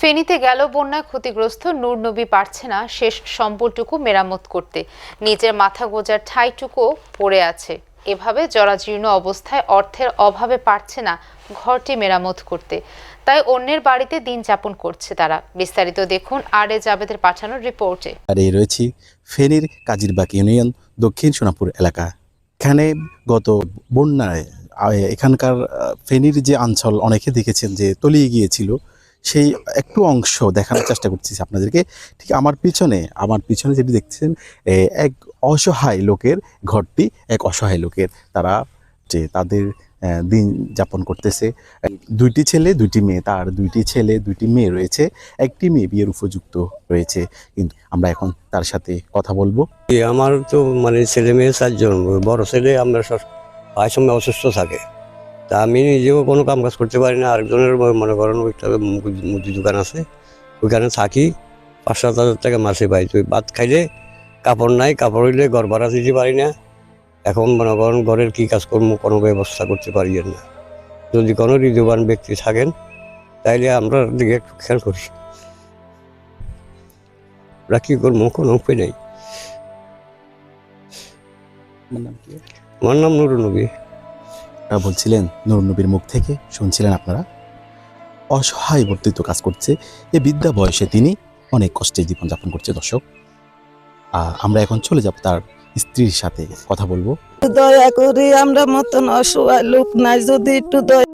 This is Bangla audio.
ফেনীতে গেল বন্যায় ক্ষতিগ্রস্ত, নূর নবী পারছে না শেষ সম্বলটুকু মেরামত করতে। নিজের মাথা গোজার ঠাইটুকু পড়ে আছে। এভাবে জরাজীর্ণ অবস্থায় অর্থের অভাবে পারছে না ঘরটি মেরামত করতে। তাই অন্যের বাড়িতে দিন যাপন করছে তারা। বিস্তারিত দেখুন আর এ জাবেদের পাঠানোর রিপোর্টে। আর এই রয়েছি ফেনীর কাজিরবাগ ইউনিয়ন, দক্ষিণ সোনাপুর এলাকা। এখানে গত বন্যায় এখানকার ফেনীর যে অঞ্চল, অনেকে দেখেছেন যে তলিয়ে গিয়েছিল। সেই একটু অংশ দেখানোর চেষ্টা করছি আপনাদেরকে। ঠিক আমার পিছনে আমার পিছনে যেটি দেখছেন এক অসহায় লোকের ঘরটি, এক অসহায় লোকের তারা যে তাদের দিন যাপন করতেছে। দুইটি ছেলে, দুইটি মেয়ে, তার দুইটি ছেলে, দুইটি মেয়ে রয়েছে, একটি মেয়ে বিয়ের উপযুক্ত রয়েছে। কিন্তু আমরা এখন তার সাথে কথা বলব। আমার তো মানে ছেলে মেয়ে চারজন, বড় ছেলে আমরা সব প্রায় সময় অসুস্থ থাকে। তা আমি নিজেও কোনো কাম কাজ করতে পারি না। আরেকজনের মনে করেন একটা মুদি- দোকান আছে। ওইখানে থাকি পাঁচ সাত হাজার টাকা মাসে পাই। তো ভাত খাইলে কাপড় নাই কাপড় হইলে ঘর ভাড়া দিতে পারি না। এখন মনে করেন ঘরের কী কাজ করব কোনো ব্যবস্থা করতে পারি না। যদি কোনো হৃদয়বান ব্যক্তি থাকেন তাইলে আমরা দিকে একটু খেয়াল করি। ওরা কী করব? কোনো উপায় নেই। আমার নাম নুরুল নবী আপনারা বলছিলেন নুরনবীর মুখ থেকে, শুনছিলেন আপনারা? অসহায় বর্তিত কাজ করছে এ বিদ্যা বয়সে তিনি অনেক কষ্টে জীবনযাপন করছে, দর্শক। আমরা এখন চলে যাব তার স্ত্রীর সাথে কথা বলব। দয়া করি আমরা মতন অসহায় লোক নাই, যদি একটু দয়া